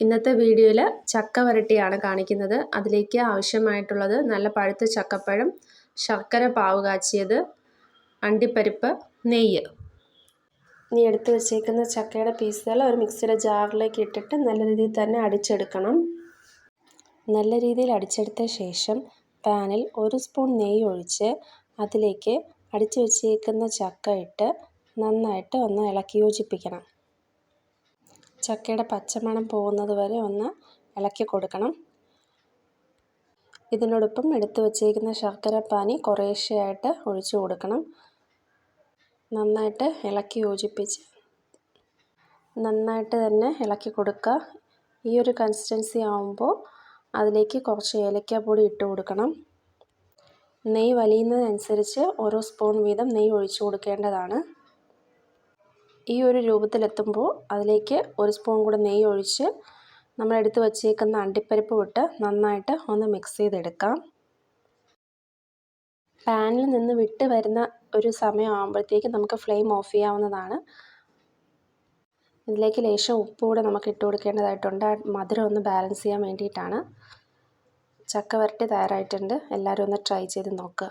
ഇന്നത്തെ വീഡിയോയിൽ ചക്ക വരട്ടിയാണ് കാണിക്കുന്നത്. അതിലേക്ക് ആവശ്യമായിട്ടുള്ളത് നല്ല പഴുത്ത ചക്കപ്പഴം ശർക്കര പാവ് കാച്ചിയത് അണ്ടിപ്പരിപ്പ് നെയ്യ്. നീ എടുത്ത് വെച്ചേക്കുന്ന ചക്കയുടെ പീസുകൾ ഒരു മിക്സിയുടെ ജാറിലേക്ക് ഇട്ടിട്ട് നല്ല രീതിയിൽ തന്നെ അടിച്ചെടുക്കണം. നല്ല രീതിയിൽ അടിച്ചെടുത്ത ശേഷം പാനിൽ ഒരു സ്പൂൺ നെയ്യ് ഒഴിച്ച് അതിലേക്ക് അടിച്ചു വെച്ചേക്കുന്ന ചക്ക ഇട്ട് നന്നായിട്ട് ഒന്ന് ഇളക്കി യോജിപ്പിക്കണം. ചക്കയുടെ പച്ചമണം പോകുന്നത് വരെ ഒന്ന് ഇളക്കി കൊടുക്കണം. ഇതിനോടൊപ്പം എടുത്തു ശർക്കര പാനി കുറേശ്ശെയായിട്ട് ഒഴിച്ചു കൊടുക്കണം. നന്നായിട്ട് ഇളക്കി യോജിപ്പിച്ച് നന്നായിട്ട് തന്നെ ഇളക്കി കൊടുക്കുക. ഈ ഒരു കൺസിസ്റ്റൻസി ആവുമ്പോൾ അതിലേക്ക് കുറച്ച് ഏലക്കാപ്പൊടി ഇട്ട് കൊടുക്കണം. നെയ്യ് വലിയുന്നതനുസരിച്ച് ഓരോ സ്പൂൺ വീതം നെയ്യ് ഒഴിച്ചു കൊടുക്കേണ്ടതാണ്. ഈ ഒരു രൂപത്തിലെത്തുമ്പോൾ അതിലേക്ക് ഒരു സ്പൂൺ കൂടെ നെയ്യ് ഒഴിച്ച് നമ്മൾ എടുത്ത് വച്ചേക്കുന്ന അണ്ടിപ്പരിപ്പ് വിട്ട് നന്നായിട്ട് ഒന്ന് മിക്സ് ചെയ്തെടുക്കാം. പാനിൽ നിന്ന് വിട്ട് വരുന്ന ഒരു സമയമാകുമ്പോഴത്തേക്ക് നമുക്ക് ഫ്ലെയിം ഓഫ് ചെയ്യാവുന്നതാണ്. ഇതിലേക്ക് ലേശം ഉപ്പ് കൂടെ നമുക്ക് ഇട്ട് കൊടുക്കേണ്ടതായിട്ടുണ്ട്. മധുരം ഒന്ന് ബാലൻസ് ചെയ്യാൻ വേണ്ടിയിട്ടാണ്. ചക്ക വരട്ടി തയ്യാറായിട്ടുണ്ട്. എല്ലാവരും ഒന്ന് ട്രൈ ചെയ്ത് നോക്കുക